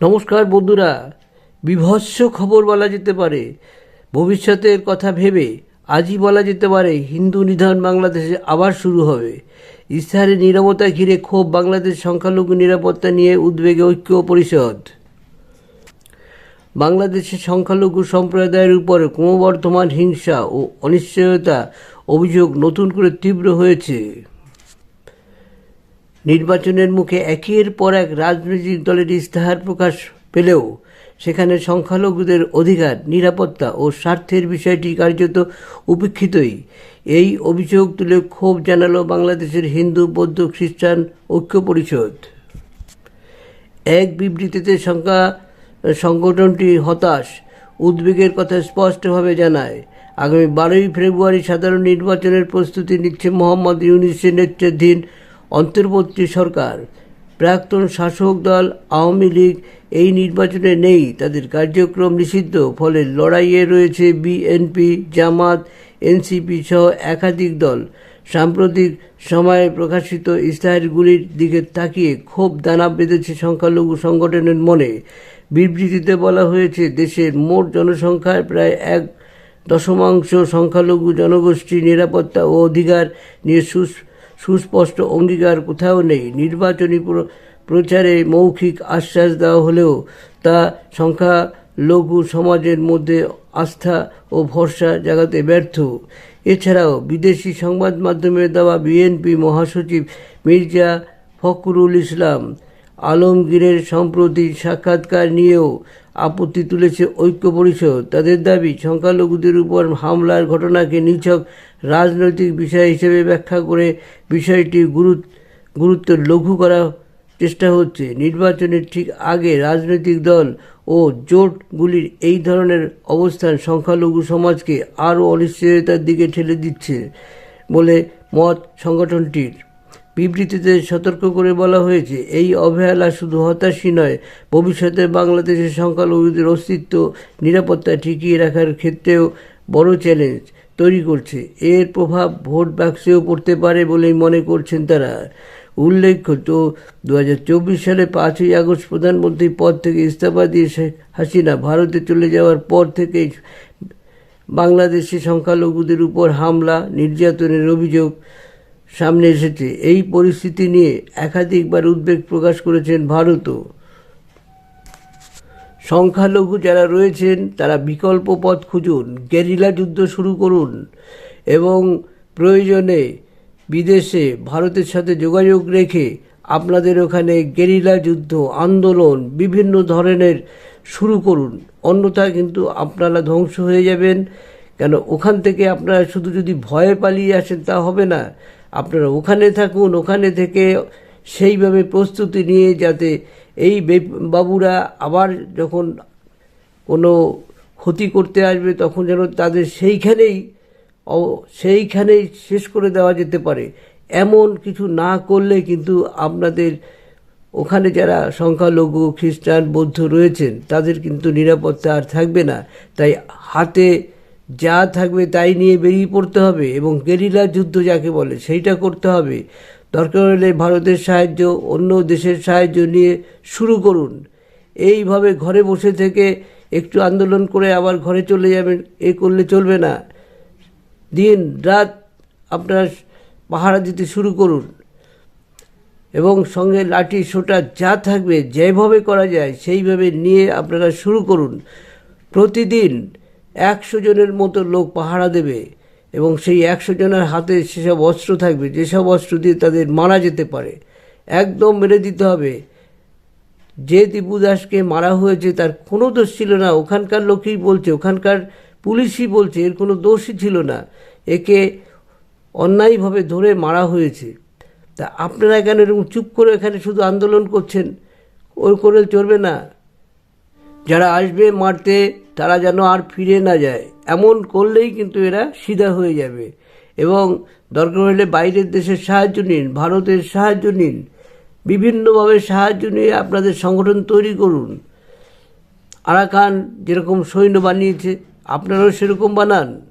নমস্কার বন্ধুরা, বিভৎস খবর বলা যেতে পারে। ভবিষ্যতের কথা ভেবে আজই বলা যেতে পারে, হিন্দু নিধন বাংলাদেশে আবার শুরু হবে। ইস্তাহারে নিরাপত্তা ঘিরে ক্ষোভ বাংলাদেশ সংখ্যালঘু নিরাপত্তা নিয়ে উদ্বেগে ঐক্য পরিষদ। বাংলাদেশের সংখ্যালঘু সম্প্রদায়ের উপর ক্রমবর্ধমান হিংসা ও অনিশ্চয়তা অভিযোগ নতুন করে তীব্র হয়েছে। নির্বাচনের মুখে একের পর এক রাজনৈতিক দলের ইস্তাহার প্রকাশ পেলেও সেখানে সংখ্যালঘুদের অধিকার, নিরাপত্তা ও স্বার্থের বিষয়টি কার্যত উপেক্ষিতই। এই অভিযোগ তুলে ক্ষোভ জানালো বাংলাদেশের হিন্দু, বৌদ্ধ, খ্রিস্টান ঐক্য পরিষদ। এক বিবৃতিতে সংখ্যা, সংগঠনটি হতাশ, উদ্বেগের কথা স্পষ্টভাবে জানায়। আগামী বারোই ফেব্রুয়ারি সাধারণ নির্বাচনের প্রস্তুতি নিচ্ছে মোহাম্মদ ইউনিসের নেতৃত্বাধীন অন্তর্বর্তী সরকার, প্রাক্তন শাসক দল, আওয়ামী লীগ এই নির্বাচনে নেই। তাদের কার্যক্রম নিষিদ্ধ, ফলে লড়াইয়ে রয়েছে বিএনপি, জামাত, এনসিপি সহ একাধিক দল। সাম্প্রতিক সময়ে প্রকাশিত ইস্তাহারগুলির দিকে তাকিয়ে ক্ষোভ দানা বেঁধেছে সংখ্যালঘু সংগঠনের মনে। বিবৃতিতে বলা হয়েছে, দেশের মোট জনসংখ্যার প্রায় এক দশমাংশ সংখ্যালঘু জনগোষ্ঠীর নিরাপত্তা ও অধিকার নিয়ে সুস- সুস্পষ্ট অঙ্গীকার কোথাও নেই। নির্বাচনী প্র- প্রচারে মৌখিক আশ্বাস দেওয়া হলেও তা সংখ্যা লঘু সমাজের মধ্যে আস্থা ও ভরসা জাগাতে ব্যর্থ। এছাড়াও বিদেশি সংবাদ মাধ্যমে দেওয়া বিএনপি মহাসচিব মির্জা ফখরুল ইসলাম আলমগীরের সম্প্রতি সাক্ষাৎকার নিয়েও আপত্তি তুলেছে ঐক্য পরিষদ। তাদের দাবি, সংখ্যালঘুদের উপর হামলার ঘটনাকে নিছক রাজনৈতিক বিষয় হিসেবে ব্যাখ্যা করে বিষয়টি গুরুত্ব লঘু করা চেষ্টা হচ্ছে। নির্বাচনের ঠিক আগে রাজনৈতিক দল ও জোটগুলির এই ধরনের অবস্থান সংখ্যালঘু সমাজকে আরও অনিশ্চয়তার দিকে ঠেলে দিচ্ছে বলে মত সংগঠনটির। বিবৃতিতে সতর্ক করে বলা হয়েছে, এই অবহেলা শুধু হতাশই নয়, ভবিষ্যতে বাংলাদেশের সংখ্যালঘুদের অস্তিত্ব, নিরাপত্তা টিকিয়ে রাখার ক্ষেত্রেও বড় চ্যালেঞ্জ তৈরি করছে। এর প্রভাব ভোট বাক্সেও পড়তে পারে বলেই মনে করছেন তারা। উল্লেখ্য, তো দু হাজার চব্বিশ সালে পাঁচই আগস্ট প্রধানমন্ত্রী পদ থেকে ইস্তফা দিয়ে শেখ হাসিনা ভারতে চলে যাওয়ার পর থেকেই বাংলাদেশে সংখ্যালঘুদের উপর হামলা, নির্যাতনের অভিযোগ সামনে এসেছে। এই পরিস্থিতি নিয়ে একাধিকবার উদ্বেগ প্রকাশ করেছেন ভারতও। সংখ্যালঘু যারা রয়েছেন, তারা বিকল্প পথ খুঁজুন, গেরিলা যুদ্ধ শুরু করুন এবং প্রয়োজনে বিদেশে ভারতের সাথে যোগাযোগ রেখে আপনাদের ওখানে গেরিলা যুদ্ধ, আন্দোলন, বিভিন্ন ধরনের শুরু করুন। অন্যথায় কিন্তু আপনারা ধ্বংস হয়ে যাবেন। কেন? ওখান থেকে আপনারা শুধু যদি ভয়ে পালিয়ে আসেন তা হবে না। আপনারা ওখানে থাকুন, ওখানে থেকে সেইভাবে প্রস্তুতি নিয়ে যাতে এই বাবুরা আবার যখন কোনো ক্ষতি করতে আসবে, তখন যেন তাদের সেইখানেই সেইখানেই শেষ করে দেওয়া যেতে পারে। এমন কিছু না করলে কিন্তু আপনাদের ওখানে যারা সংখ্যালঘু, খ্রিস্টান, বৌদ্ধ রয়েছেন, তাদের কিন্তু নিরাপত্তা আর থাকবে না। তাই হাতে যা থাকবে তাই নিয়ে বেরিয়ে পড়তে হবে এবং গেরিলা যুদ্ধ যাকে বলে সেইটা করতে হবে। দরকার হলে ভারতের সাহায্য, অন্য দেশের সাহায্য নিয়ে শুরু করুন। এইভাবে ঘরে বসে থেকে একটু আন্দোলন করে আবার ঘরে চলে যাবেন, এ করলে চলবে না। দিন, রাত আপনারা পাহারা দিতে শুরু করুন এবং সঙ্গে লাঠি, সোটা যা থাকবে যেভাবে করা যায় সেইভাবে নিয়ে আপনারা শুরু করুন। প্রতিদিন একশো জনের মতো লোক পাহারা দেবে এবং সেই একশো জনের হাতে সেসব অস্ত্র থাকবে, যেসব অস্ত্র দিয়ে তাদের মারা যেতে পারে। একদম মেরে দিতে হবে। যে দীপু দাসকে মারা হয়েছে তার কোনো দোষ ছিল না। ওখানকার লোকই বলছে, ওখানকার পুলিশই বলছে, এর কোনো দোষই ছিল না। একে অন্যায়ভাবে ধরে মারা হয়েছে। তা আপনারা কেন এরকম চুপ করে এখানে শুধু আন্দোলন করছেন, ওর করে চলবে না। যারা আসবে মারতে, তারা যেন আর ফিরে না যায়। এমন করলেই কিন্তু এরা সিধা হয়ে যাবে। এবং দরকার হলে বাইরের দেশের সাহায্য নিন, ভারতের সাহায্য নিন। বিভিন্নভাবে সাহায্য নিয়ে আপনাদের সংগঠন তৈরি করুন। আরাকান যেরকম সৈন্য বানিয়েছে, আপনারাও সেরকম বানান।